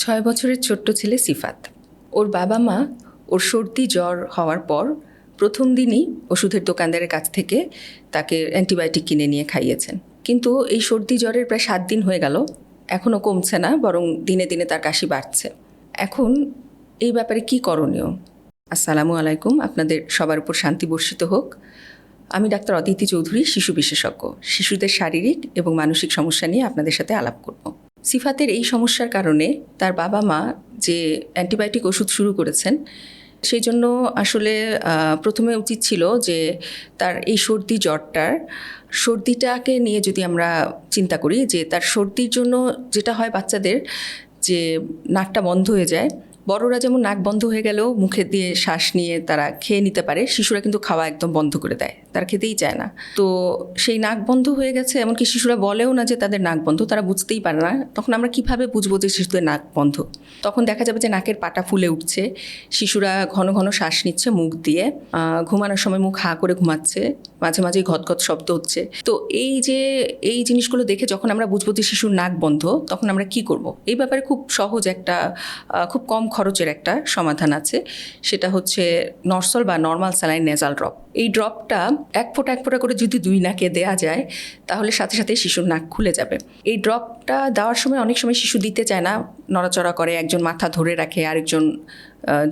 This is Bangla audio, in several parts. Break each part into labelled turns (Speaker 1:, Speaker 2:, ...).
Speaker 1: ছয় বছরের ছোট্ট ছেলে সিফাত। ওর বাবা মা, ওর সর্দি জ্বর হওয়ার পর প্রথম দিনই ওষুধের দোকানদারের কাছ থেকে তাকে অ্যান্টিবায়োটিক কিনে নিয়ে খাইয়েছেন। কিন্তু এই সর্দি জ্বরের প্রায় সাত দিন হয়ে গেল এখনও কমছে না, বরং দিনে দিনে তার কাশি বাড়ছে। এখন এই ব্যাপারে কি করণীয়? আসসালামু আলাইকুম, আপনাদের সবার উপর শান্তি বর্ষিত হোক। আমি ডাক্তার অদিতি চৌধুরী, শিশু বিশেষজ্ঞ। শিশুদের শারীরিক এবং মানসিক সমস্যা নিয়ে আপনাদের সাথে আলাপ করব। সিফাতের এই সমস্যার কারণে তার বাবা মা যে অ্যান্টিবায়োটিক ওষুধ শুরু করেছেন, সেই জন্য আসলে প্রথমে উচিত ছিল যে তার এই সর্দি জ্বরটার, সর্দিটাকে নিয়ে যদি আমরা চিন্তা করি যে তার সর্দির জন্য যেটা হয় বাচ্চাদের যে নাকটা বন্ধ হয়ে যায় বড়রা যেমন নাক বন্ধ হয়ে গেলেও মুখে দিয়ে শ্বাস নিয়ে তারা খেয়ে নিতে পারে, শিশুরা কিন্তু খাওয়া একদম বন্ধ করে দেয়, তারা খেতেই চায় না। তো সেই নাক বন্ধ হয়ে গেছে, এমনকি শিশুরা বলেও না যে তাদের নাক বন্ধ, তারা বুঝতেই পারে না, তখন আমরা কীভাবে বুঝব যে শিশুদের নাক বন্ধ? তখন দেখা যাবে যে নাকের পাটা ফুলে উঠছে, শিশুরা ঘন ঘন শ্বাস নিচ্ছে মুখ দিয়ে ঘুমানোর সময় মুখ হা করে ঘুমাচ্ছে, মাঝে মাঝেই ঘটঘট শব্দ হচ্ছে। তো এই যে, এই জিনিসগুলো দেখে যখন আমরা বুঝব যে শিশুর নাক বন্ধ, তখন আমরা কি করব? এই ব্যাপারে খুব সহজ একটা খুব কম খরচের একটা সমাধান আছে। সেটা হচ্ছে নরসল বা নর্মাল স্যালাইন নেজাল ড্রপ। এই ড্রপটা এক ফোঁটা এক ফোঁটা করে যদি দুই নাকে দেয়া যায়, তাহলে সাথে সাথে শিশুর নাক খুলে যাবে। এই ড্রপটা দেওয়ার সময় অনেক সময় শিশু দিতে চায় না, নড়াচড়া করে, একজন মাথা ধরে রাখে, আরেকজন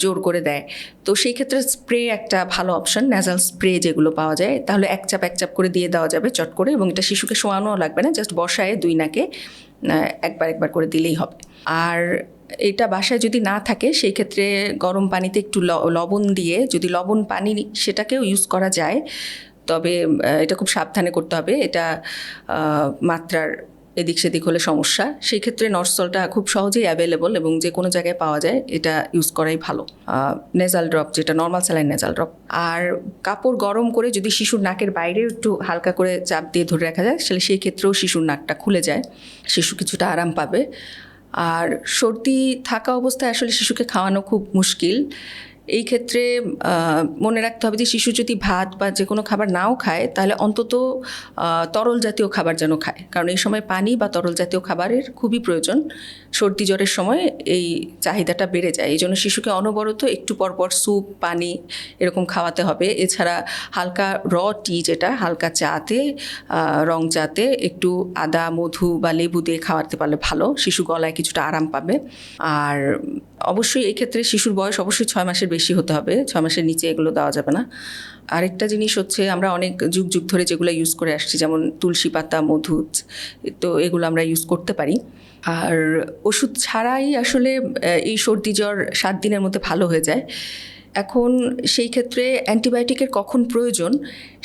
Speaker 1: জোর করে দেয়। তো সেই ক্ষেত্রে স্প্রে একটা ভালো অপশন ন্যাজাল স্প্রে যেগুলো পাওয়া যায়। তাহলে এক চাপ এক চাপ করে দিয়ে দেওয়া যাবে চট করে এবং এটা শিশুকে শোয়ানোও লাগবে না, জাস্ট বসায় দুই নাকে একবার একবার করে দিলেই হবে। আর এটা বাসায় যদি না থাকে, সেই ক্ষেত্রে গরম পানিতে একটু লবণ দিয়ে যদি লবণ পানি সেটাকেও ইউজ করা যায়। তবে এটা খুব সাবধানে করতে হবে। এটা মাত্রার এদিক সেদিক হলে সমস্যা। সেই ক্ষেত্রে নর্সলটা খুব সহজেই অ্যাভেলেবল এবং যে কোনো জায়গায় পাওয়া যায়, এটা ইউজ করাই ভালো। নেজাল ড্রপ যেটা নর্মাল স্যালাইন নেজাল ড্রপ আর কাপড় গরম করে যদি শিশুর নাকের বাইরে একটু হালকা করে চাপ দিয়ে ধরে রাখা যায়, তাহলে সেই ক্ষেত্রেও শিশুর নাকটা খুলে যায়। শিশু কিছুটা আরাম পাবে। আর সর্দি থাকা অবস্থায় আসলে শিশুকে খাওয়ানো খুব মুশকিল। এই ক্ষেত্রে মনে রাখতে হবে যে শিশু যদি ভাত বা যে কোনো খাবার নাও খায়, তাহলে অন্তত তরল জাতীয় খাবার যেন খায়। কারণ এই সময় পানি বা তরল জাতীয় খাবারের খুবই প্রয়োজন। সর্দি জ্বরের সময় এই চাহিদাটা বেড়ে যায়। এই জন্য শিশুকে অনবরত একটু পরপর স্যুপ, পানি এরকম খাওয়াতে হবে। এছাড়া হালকা র টি যেটা, হালকা চাতে রং চাতে একটু আদা, মধু বা লেবু দিয়ে খাওয়াতে পারলে ভালো। শিশু গলায় কিছুটা আরাম পাবে। আর অবশ্যই এই ক্ষেত্রে শিশুর বয়স অবশ্যই ছয় মাসের বেশি হতে হবে, ছয় মাসের নিচে এগুলো দেওয়া যাবে না। আরেকটা জিনিস হচ্ছে আমরা অনেক যুগ যুগ ধরে যেগুলো ইউজ করে আসছি, যেমন তুলসী পাতা মধু তো এগুলো আমরা ইউজ করতে পারি। আর ওষুধ ছাড়াই আসলে এই সর্দি জ্বর সাত দিনের মধ্যে ভালো হয়ে যায়। এখন সেই ক্ষেত্রে অ্যান্টিবায়োটিকের কখন প্রয়োজন,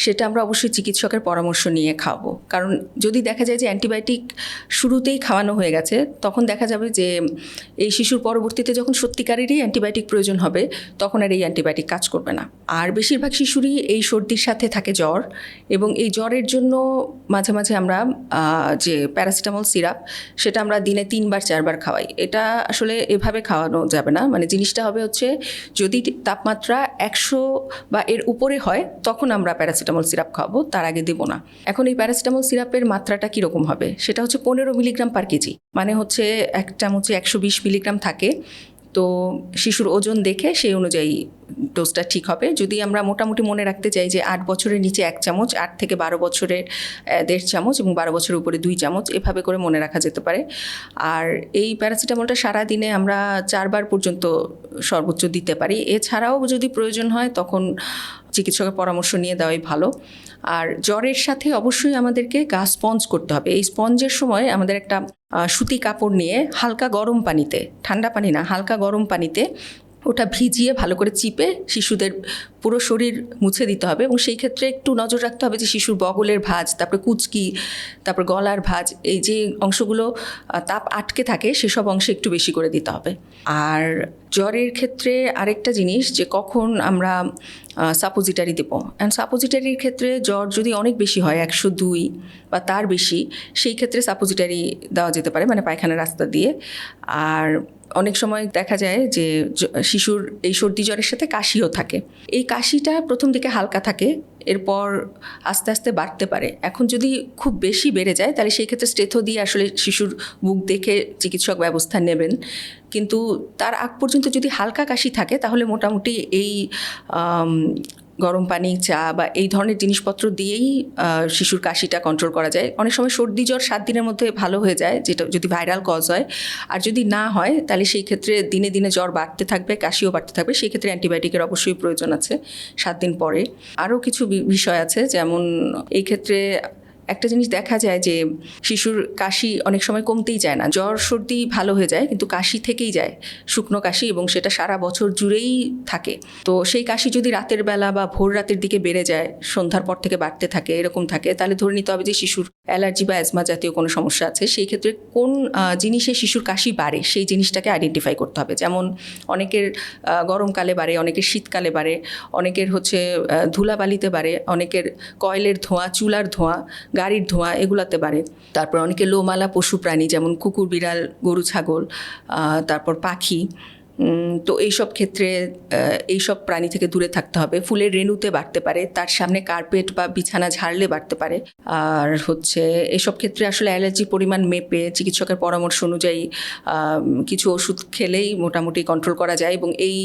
Speaker 1: সেটা আমরা অবশ্যই চিকিৎসকের পরামর্শ নিয়ে খাওয়াবো কারণ যদি দেখা যায় যে অ্যান্টিবায়োটিক শুরুতেই খাওয়ানো হয়ে গেছে, তখন দেখা যাবে যে এই শিশুর পরবর্তীতে যখন সত্যিকারেরই অ্যান্টিবায়োটিক প্রয়োজন হবে, তখন আর এই অ্যান্টিবায়োটিক কাজ করবে না। আর বেশিরভাগ শিশুরই এই সর্দির সাথে থাকে জ্বর এবং এই জ্বরের জন্য মাঝে মাঝে আমরা যে প্যারাসিটামল সিরাপ, সেটা আমরা দিনে তিনবার, চারবার খাওয়াই। এটা আসলে এভাবে খাওয়ানো যাবে না। মানে জিনিসটা হবে হচ্ছে যদি তাপমাত্রা একশো বা এর উপরে হয়, তখন আমরা প্যারাসিটামল সিরাপ খাব তার আগে দেবো না। এখন এই প্যারাসিটামল সিরাপের মাত্রাটা কীরকম হবে? সেটা হচ্ছে পনেরো মিলিগ্রাম পার কেজি। মানে হচ্ছে এক চামচে একশো বিশ মিলিগ্রাম থাকে। তো শিশুর ওজন দেখে সেই অনুযায়ী ডোজটা ঠিক হবে। যদি আমরা মোটামুটি মনে রাখতে চাই যে আট বছরের নিচে এক চামচ, আট থেকে বারো বছরের দেড় চামচ এবং বারো বছরের উপরে দুই চামচ এভাবে করে মনে রাখা যেতে পারে। আর এই প্যারাসিটামলটা সারা দিনে আমরা চারবার পর্যন্ত সর্বোচ্চ দিতে পারি। এছাড়াও যদি প্রয়োজন হয় তখন চিকিৎসকের পরামর্শ নিয়ে দেওয়াই ভালো। আর জ্বরের সাথে অবশ্যই আমাদেরকে গা স্পঞ্জ করতে হবে। এই স্পঞ্জের সময় আমাদের একটা সুতি কাপড় নিয়ে হালকা গরম পানিতে, ঠান্ডা পানি না, হালকা গরম পানিতে ওটা ভিজিয়ে ভালো করে চিপে শিশুদের পুরো শরীর মুছে দিতে হবে এবং সেই ক্ষেত্রে একটু নজর রাখতে হবে যে শিশুর বগলের ভাঁজ, তারপরে কুচকি, তারপর গলার ভাঁজ, এই যে অংশগুলো তাপ আটকে থাকে সেসব অংশে একটু বেশি করে দিতে হবে। আর জ্বরের ক্ষেত্রে আরেকটা জিনিস যে কখন আমরা সাপোজিটারি দেবো। অ্যান্ড সাপোজিটারির ক্ষেত্রে জ্বর যদি অনেক বেশি হয়, একশো দুই বা তার বেশি, সেই ক্ষেত্রে সাপোজিটারি দেওয়া যেতে পারে মানে পায়খানা রাস্তা দিয়ে। আর অনেক সময় দেখা যায় যে শিশুর এই সর্দি জ্বরের সাথে কাশিও থাকে। এই কাশিটা প্রথম দিকে হালকা থাকে এরপর আস্তে আস্তে বাড়তে পারে। এখন যদি খুব বেশি বেড়ে যায়, তাহলে সেই ক্ষেত্রে স্টেথো দিয়ে আসলে শিশুর মুখ দেখে চিকিৎসক ব্যবস্থা নেবেন। কিন্তু তার আগ পর্যন্ত যদি হালকা কাশি থাকে, তাহলে মোটামুটি এই গরম পানি, চা বা এই ধরনের জিনিসপত্র দিয়েই শিশুর কাশিটা কন্ট্রোল করা যায়। অনেক সময় সর্দি জ্বর সাত দিনের মধ্যে ভালো হয়ে যায়, যেটা যদি ভাইরাল কজ হয়। আর যদি না হয়, তাহলে সেই ক্ষেত্রে দিনে দিনে জ্বর বাড়তে থাকবে, কাশিও বাড়তে থাকবে। সেই ক্ষেত্রে অ্যান্টিবায়োটিকের অবশ্যই প্রয়োজন আছে সাত দিন পরে। আরও কিছু বিষয় আছে, যেমন এই ক্ষেত্রে একটা জিনিস দেখা যায় যে শিশুর কাশি অনেক সময় কমতেই যায় না। জ্বর, সর্দি ভালো হয়ে যায় কিন্তু কাশি থেকেই যায়, শুকনো কাশি এবং সেটা সারা বছর জুড়েই থাকে। তো সেই কাশি যদি রাতের বেলা বা ভোর রাতের দিকে বেড়ে যায়, সন্ধ্যার পর থেকে বাড়তে থাকে, এরকম থাকে, তাহলে ধরে নিতে হবে যে শিশুর অ্যালার্জি বা অ্যাজমা জাতীয় কোনো সমস্যা আছে। সেই ক্ষেত্রে কোন জিনিসে শিশুর কাশি বাড়ে, সেই জিনিসটাকে আইডেন্টিফাই করতে হবে। যেমন অনেকের গরমকালে বাড়ে, অনেকের শীতকালে বাড়ে, অনেকের হচ্ছে ধুলাবালিতে বাড়ে, অনেকের কয়লের ধোঁয়া, চুলার ধোঁয়া গাড়ির ধোঁয়া এগুলাতে বাড়ে। তারপর অনেকে লোমালা, পশু প্রাণী যেমন কুকুর, বিড়াল, গরু, ছাগল তারপর পাখি তো এইসব ক্ষেত্রে এইসব প্রাণী থেকে দূরে থাকতে হবে। ফুলের রেণুতে বাড়তে পারে, তার সামনে কার্পেট বা বিছানা ঝাড়লে বাড়তে পারে। আর হচ্ছে, এসব ক্ষেত্রে আসলে অ্যালার্জি পরিমাণ মেপে চিকিৎসকের পরামর্শ অনুযায়ী কিছু ওষুধ খেলেই মোটামুটি কন্ট্রোল করা যায় এবং এই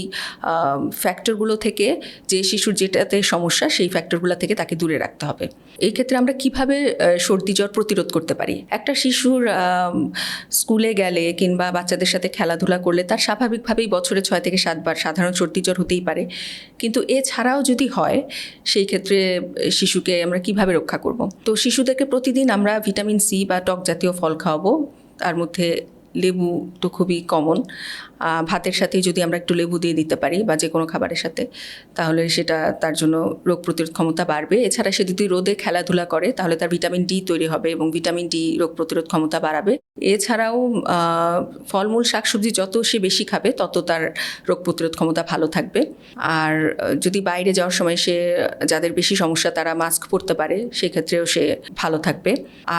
Speaker 1: ফ্যাক্টরগুলো থেকে যে শিশুর যেটাতে সমস্যা, সেই ফ্যাক্টরগুলো থেকে তাকে দূরে রাখতে হবে। এই ক্ষেত্রে আমরা কীভাবে সর্দি জ্বর প্রতিরোধ করতে পারি? একটা শিশুর স্কুলে গেলে কিংবা বাচ্চাদের সাথে খেলাধুলা করলে তার স্বাভাবিকভাবেই বছরে ছয় থেকে সাতবার সাধারণ সর্দি জ্বর হতেই পারে। কিন্তু এছাড়াও যদি হয়, সেই ক্ষেত্রে শিশুকে আমরা কীভাবে রক্ষা করব? তো শিশুদেরকে প্রতিদিন আমরা ভিটামিন সি বা টক জাতীয় ফল খাওয়াবো। তার মধ্যে লেবু তো খুবই কমন ভাতের সাথে যদি আমরা একটু লেবু দিয়ে দিতে পারি বা যে কোনো খাবারের সাথে, তাহলে সেটা তার জন্য রোগ প্রতিরোধ ক্ষমতা বাড়বে। এছাড়া সে যদি রোদে খেলাধুলা করে, তাহলে তার ভিটামিন ডি তৈরি হবে এবং ভিটামিন ডি রোগ প্রতিরোধ ক্ষমতা বাড়াবে। এছাড়াও ফলমূল, শাকসবজি যত সে বেশি খাবে, তত তার রোগ প্রতিরোধ ক্ষমতা ভালো থাকবে। আর, যদি বাইরে যাওয়ার সময় সে, যাদের বেশি সমস্যা তারা মাস্ক পরতে পারে, সেক্ষেত্রেও সে ভালো থাকবে।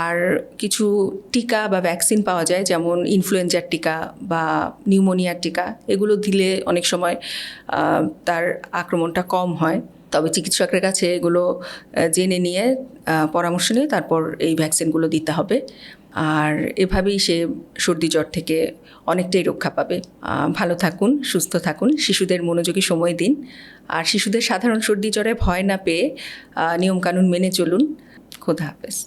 Speaker 1: আর কিছু টিকা বা ভ্যাকসিন পাওয়া যায়, যেমন ইনফ্লুয়েঞ্জার টিকা বা নিউমোনিয়ার টিকা, এগুলো দিলে অনেক সময় তার আক্রমণটা কম হয়। তবে চিকিৎসকের কাছে এগুলো জেনে নিয়ে পরামর্শ নিয়ে তারপর এই ভ্যাকসিনগুলো দিতে হবে। আর এভাবেই সে সর্দি জ্বর থেকে অনেকটাই রক্ষা পাবে। ভালো থাকুন, সুস্থ থাকুন, শিশুদের মনোযোগী সময় দিন। আর শিশুদের সাধারণ সর্দি জ্বরে ভয় না পেয়ে নিয়মকানুন মেনে চলুন। খোদা হাফেজ।